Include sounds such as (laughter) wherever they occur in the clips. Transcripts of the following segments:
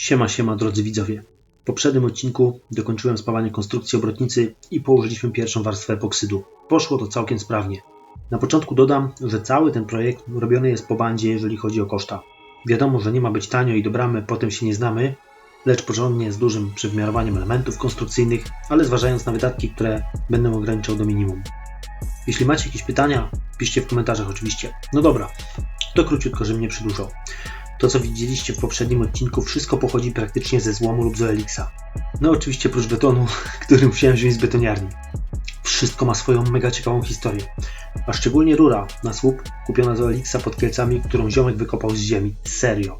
Siema, siema drodzy widzowie. W poprzednim odcinku dokończyłem spawanie konstrukcji obrotnicy i położyliśmy pierwszą warstwę epoksydu. Poszło to całkiem sprawnie. Na początku dodam, że cały ten projekt robiony jest po bandzie, jeżeli chodzi o koszta. Wiadomo, że nie ma być tanio i do bramy potem się nie znamy, lecz porządnie z dużym przemiarowaniem elementów konstrukcyjnych, ale zważając na wydatki, które będę ograniczał do minimum. Jeśli macie jakieś pytania, piszcie w komentarzach oczywiście. No dobra, to króciutko, żebym nie przedłużał. To, co widzieliście w poprzednim odcinku, wszystko pochodzi praktycznie ze złomu lub z Elixa. No oczywiście prócz betonu, (laughs) który musiałem wziąć z betoniarni. Wszystko ma swoją mega ciekawą historię. A szczególnie rura na słup kupiona z Elixa pod Kielcami, którą ziomek wykopał z ziemi. Serio.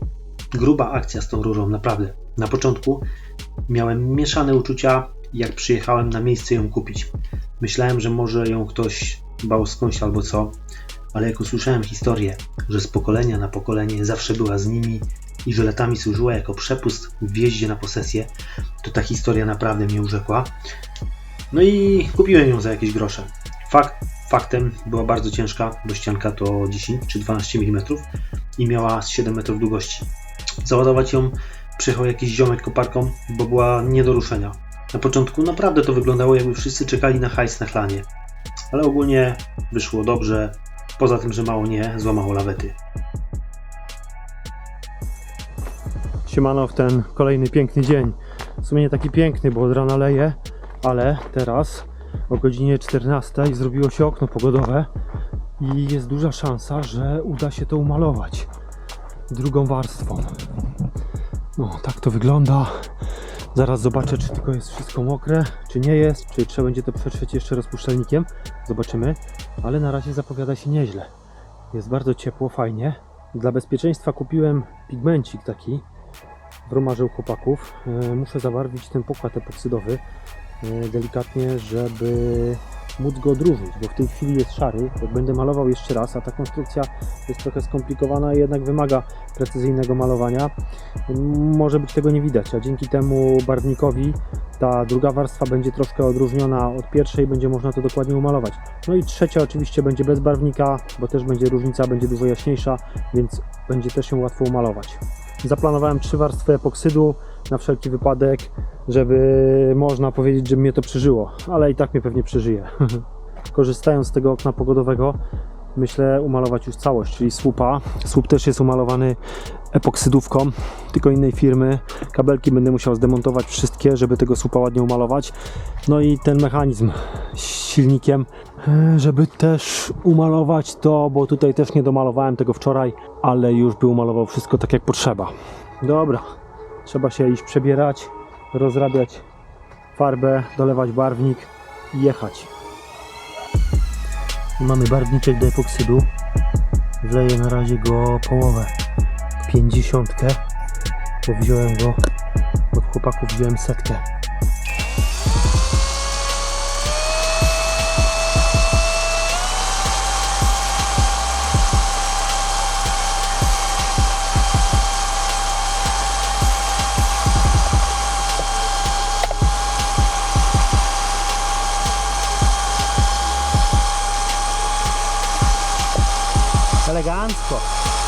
Gruba akcja z tą rurą, naprawdę. Na początku miałem mieszane uczucia, jak przyjechałem na miejsce ją kupić. Myślałem, że może ją ktoś bał skądś albo co, ale jak usłyszałem historię, że z pokolenia na pokolenie zawsze była z nimi i że latami służyła jako przepust w wjeździe na posesję, to ta historia naprawdę mnie urzekła. No i kupiłem ją za jakieś grosze. Fakt, faktem była bardzo ciężka, bo ścianka to 10 czy 12 mm i miała 7 metrów długości. Załadować ją przyjechał jakiś ziomek koparką, bo była nie do ruszenia. Na początku naprawdę to wyglądało jakby wszyscy czekali na hajs na chlanie. Ale ogólnie wyszło dobrze, poza tym, że mało nie złamało lawety. Siemano w ten kolejny piękny dzień. W sumie nie taki piękny, bo od rana leje, ale teraz o godzinie 14 zrobiło się okno pogodowe i jest duża szansa, że uda się to umalować drugą warstwą. No, tak to wygląda. Zaraz zobaczę, czy tylko jest wszystko mokre, czy nie jest, czy trzeba będzie to przetrzeć jeszcze rozpuszczalnikiem. Zobaczymy, ale na razie zapowiada się nieźle. Jest bardzo ciepło, fajnie. Dla bezpieczeństwa kupiłem pigmencik taki w romarze u chłopaków. E, Muszę zabarwić ten pokład epoksydowy delikatnie, żeby móc go odróżnić, bo w tej chwili jest szary. Jak będę malował jeszcze raz, a ta konstrukcja jest trochę skomplikowana i jednak wymaga precyzyjnego malowania, może być tego nie widać, a dzięki temu barwnikowi ta druga warstwa będzie troszkę odróżniona od pierwszej, będzie można to dokładnie umalować. No i trzecia oczywiście będzie bez barwnika, bo też będzie różnica, będzie dużo jaśniejsza, więc będzie też ją łatwo umalować. Zaplanowałem trzy warstwy epoksydu na wszelki wypadek, żeby można powiedzieć, że mnie to przeżyło, ale i tak mnie pewnie przeżyje. (laughs) Korzystając z tego okna pogodowego, myślę umalować już całość, czyli słupa. Słup też jest umalowany epoksydówką, tylko innej firmy. Kabelki będę musiał zdemontować wszystkie, żeby tego słupa ładnie umalować. No i ten mechanizm z silnikiem, żeby też umalować to, bo tutaj też nie domalowałem tego wczoraj, ale już by umalował wszystko tak jak potrzeba. Dobra, trzeba się iść przebierać, rozrabiać farbę, dolewać barwnik i jechać. Mamy barwniczek do epoksydu. Wleję na razie go połowę. 50, bo wziąłem go od chłopaków wziąłem setkę. Elegancko.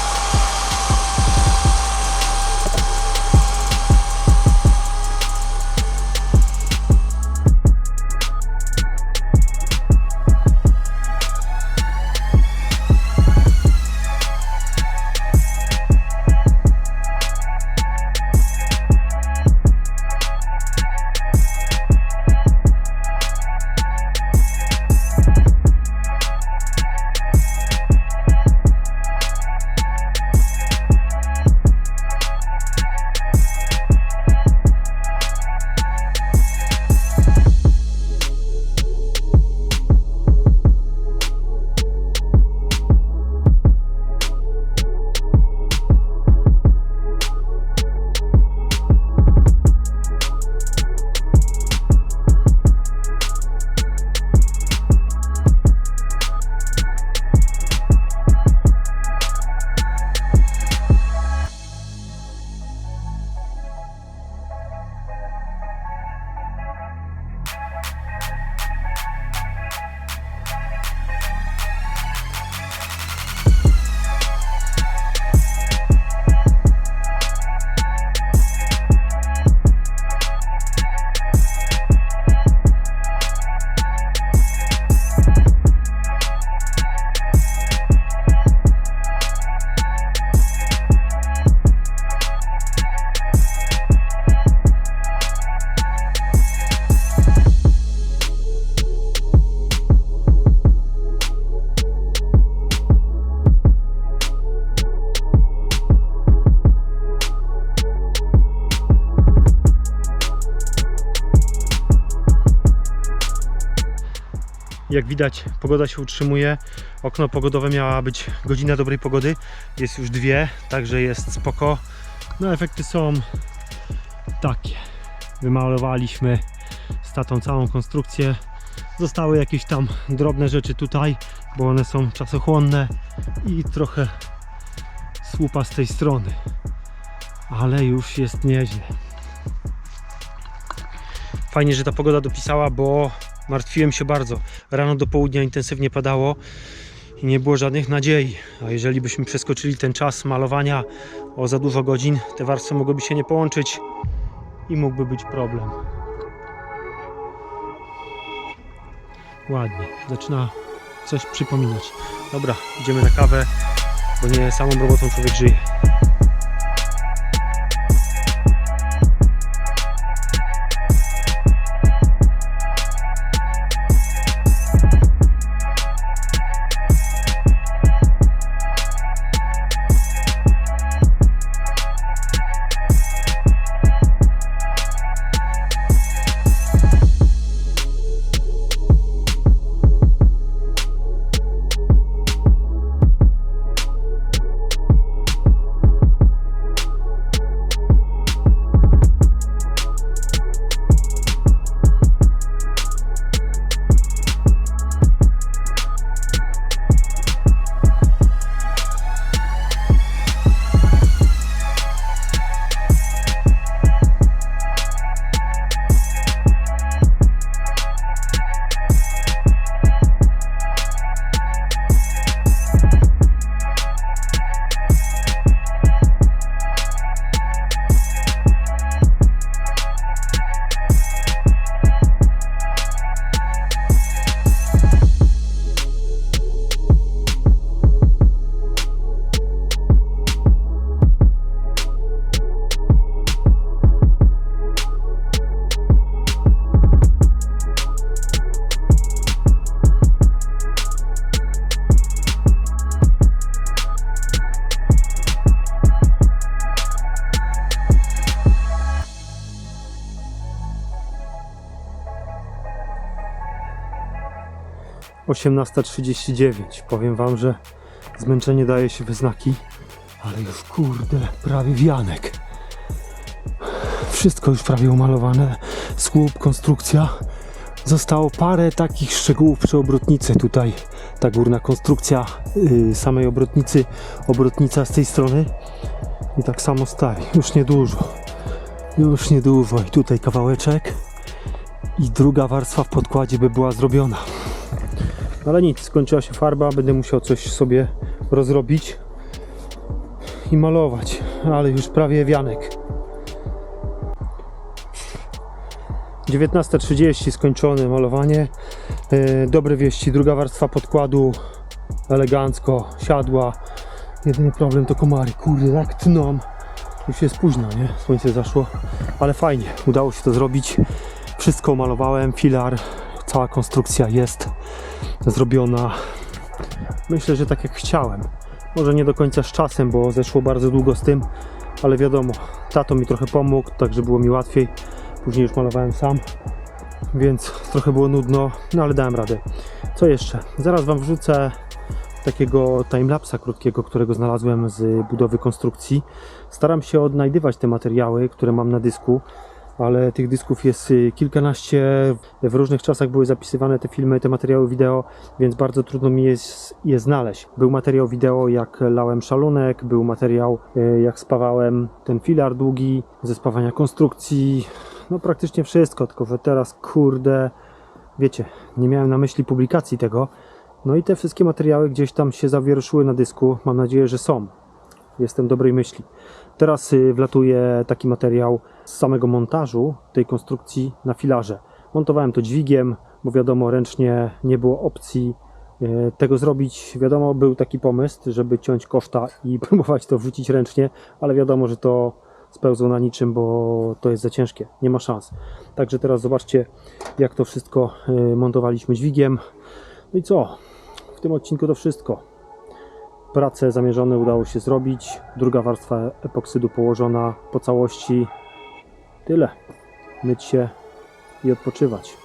Jak widać, pogoda się utrzymuje. Okno pogodowe miała być godzina dobrej pogody. Jest już dwie, także jest spoko. No efekty są takie. Wymalowaliśmy z tatą całą konstrukcję. Zostały jakieś tam drobne rzeczy tutaj, bo one są czasochłonne i trochę słupa z tej strony. Ale już jest nieźle. Fajnie, że ta pogoda dopisała, bo martwiłem się bardzo. Rano do południa intensywnie padało i nie było żadnych nadziei. A jeżeli byśmy przeskoczyli ten czas malowania o za dużo godzin, te warstwy mogłyby się nie połączyć i mógłby być problem. Ładnie, zaczyna coś przypominać. Dobra, idziemy na kawę, bo nie samą robotą człowiek żyje. Osiemnasta trzydzieści dziewięć. Powiem wam, że zmęczenie daje się we znaki, ale już kurde, prawie wianek. Wszystko już prawie umalowane. Słup, konstrukcja. Zostało parę takich szczegółów przy obrotnicy tutaj. Ta górna konstrukcja yy, samej obrotnicy, obrotnica z tej strony. I tak samo stoi. Już niedużo. Już niedużo. I tutaj kawałeczek. I druga warstwa w podkładzie by była zrobiona. Ale nic, skończyła się farba, będę musiał coś sobie rozrobić i malować, ale już prawie wianek. 19.30 skończone malowanie. E, Dobre wieści, druga warstwa podkładu elegancko siadła. Jedyny problem to komary, kurde, jak tną. Już jest późno, nie? Słońce zaszło, ale fajnie, udało się to zrobić. Wszystko malowałem, filar, cała konstrukcja jest zrobiona. Myślę, że tak jak chciałem. Może nie do końca z czasem, bo zeszło bardzo długo z tym, ale wiadomo, tato mi trochę pomógł, także było mi łatwiej. Później już malowałem sam, więc trochę było nudno, no ale dałem radę. Co jeszcze? Zaraz Wam wrzucę takiego timelapsa krótkiego, którego znalazłem z budowy konstrukcji. Staram się odnajdywać te materiały, które mam na dysku, ale tych dysków jest y, kilkanaście. W różnych czasach były zapisywane te filmy, te materiały wideo, więc bardzo trudno mi jest je znaleźć. Był materiał wideo, jak lałem szalunek, był materiał, y, jak spawałem ten filar długi, ze spawania konstrukcji. No praktycznie wszystko, tylko że teraz kurde, wiecie, nie miałem na myśli publikacji tego. No i te wszystkie materiały gdzieś tam się zawieruszyły na dysku. Mam nadzieję, że są. Jestem dobrej myśli. Teraz y, wlatuje taki materiał z samego montażu tej konstrukcji na filarze. Montowałem to dźwigiem, bo wiadomo, ręcznie nie było opcji y, tego zrobić. Wiadomo, był taki pomysł, żeby ciąć koszta i (laughs) próbować to wrzucić ręcznie, ale wiadomo, że to spełzło na niczym, bo to jest za ciężkie. Nie ma szans. Także teraz zobaczcie, jak to wszystko y, montowaliśmy dźwigiem. No i co? W tym odcinku to wszystko. Prace zamierzone udało się zrobić. Druga warstwa epoksydu położona po całości. Tyle. Myć się i odpoczywać.